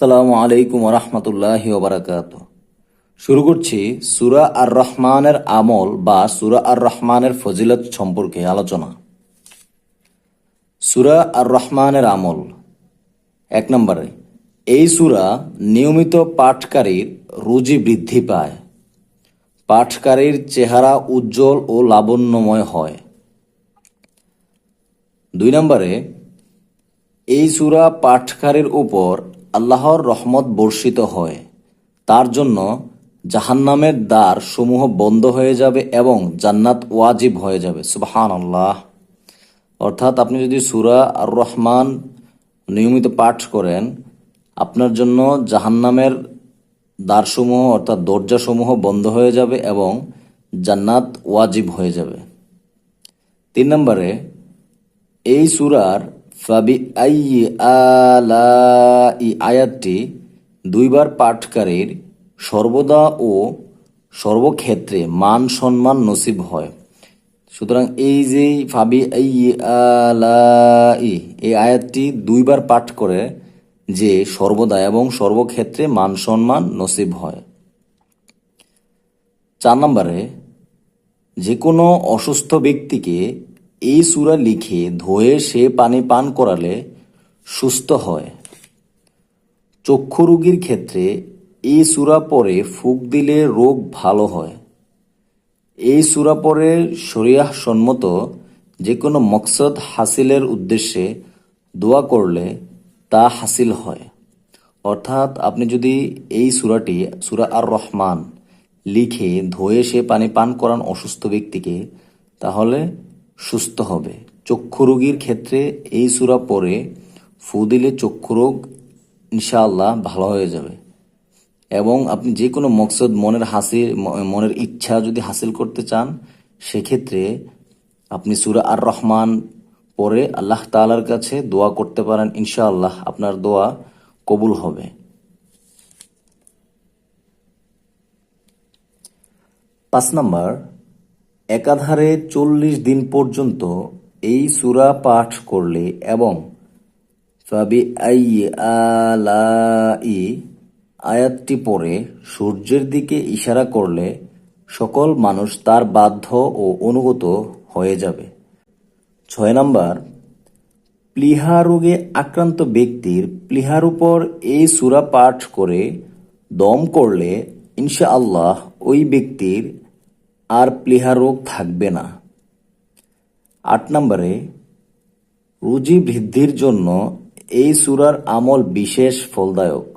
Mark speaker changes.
Speaker 1: সালামু আলাইকুম রহমতুল্লাহ ওবরাকাত শুরু করছি সুরা আর রহমানের আমল বা সুরা আর রহমানের ফজিলত সম্পর্কে আলোচনা। সুরা আর রহমানের আমল। এক নম্বরে, এই সুরা নিয়মিত পাঠকারীর রুজি বৃদ্ধি পায়। পাঠকারীর চেহারা উজ্জ্বল ও লাবণ্যময় হয়। দুই নম্বরে, এই সুরা পাঠকারীর উপর আল্লাহর রহমত বর্ষিত হয়। তার জন্য জাহান্নামের দ্বার সমূহ বন্ধ হয়ে যাবে এবং জান্নাত ওয়াজিব হয়ে যাবে। সুবহান আল্লাহ অর্থাৎ আপনি যদি সুরা আর রহমান নিয়মিত পাঠ করেন, আপনার জন্য জাহান্নামের দ্বারসমূহ অর্থাৎ দরজাসমূহ বন্ধ হয়ে যাবে এবং জান্নাত ওয়াজিব হয়ে যাবে। তিন নম্বরে, এই সুরার ফাবি আই আলা ই আয়াতটি দুইবার পাঠকারীর সর্বদা ও সর্বক্ষেত্রে মান সম্মান নসিব হয়। সুতরাং এই যে ফাবি আই আলা ই এই আয়াতটি দুইবার পাঠ করে যে সর্বদা এবং সর্বক্ষেত্রে মান সম্মান নসিব হয়। চার নম্বরে যে কোনো অসুস্থ ব্যক্তিকে এই সুরা লিখে ধোয়ে সে পানি পান করালে সুস্থ হয়। চক্ষু রোগীর ক্ষেত্রে এই সুরা পরে ফুক দিলে রোগ ভালো হয়। এই সুরা পরে শরিয়াহ সম্মত যে কোনো মকসদ হাসিলের উদ্দেশ্যে দোয়া করলে তা হাসিল হয়। অর্থাৎ আপনি যদি এই সুরাটি সুরা আর রহমান লিখে ধোয়ে সে পানি পান করান অসুস্থ ব্যক্তিকে, তাহলে সুস্থ হবে। চক্ষু রোগীর ক্ষেত্রে এই সুরা পরে ফু দিলে চক্ষু রোগ ইনশাআল্লাহ ভালো হয়ে যাবে। এবং আপনি যে কোনো মকসদ, মনের হাসিল ম- মনের ইচ্ছা যদি হাসিল করতে চান, সেক্ষেত্রে আপনি সুরা আর রহমান পরে আল্লাহ তাআলার কাছে দোয়া করতে পারেন, ইনশাআল্লাহ আপনার দোয়া কবুল হবে। পাঁচ নম্বর একাধারে চল্লিশ দিন পর্যন্ত এই সুরা পাঠ করলে এবং ফাবি আই আলাই আয়াতটি পরে সূর্যের দিকে ইশারা করলে সকল মানুষ তার বাধ্য ও অনুগত হয়ে যাবে। ছয় নাম্বার, প্লিহা রোগে আক্রান্ত ব্যক্তির প্লিহার উপর এই সুরা পাঠ করে দম করলে ইনশাআল্লাহ ওই ব্যক্তির আর প্লীহা রোগ থাকবে না। আট নম্বরে, রুজি বৃদ্ধির জন্য এই সুরার আমল বিশেষ ফলদায়ক।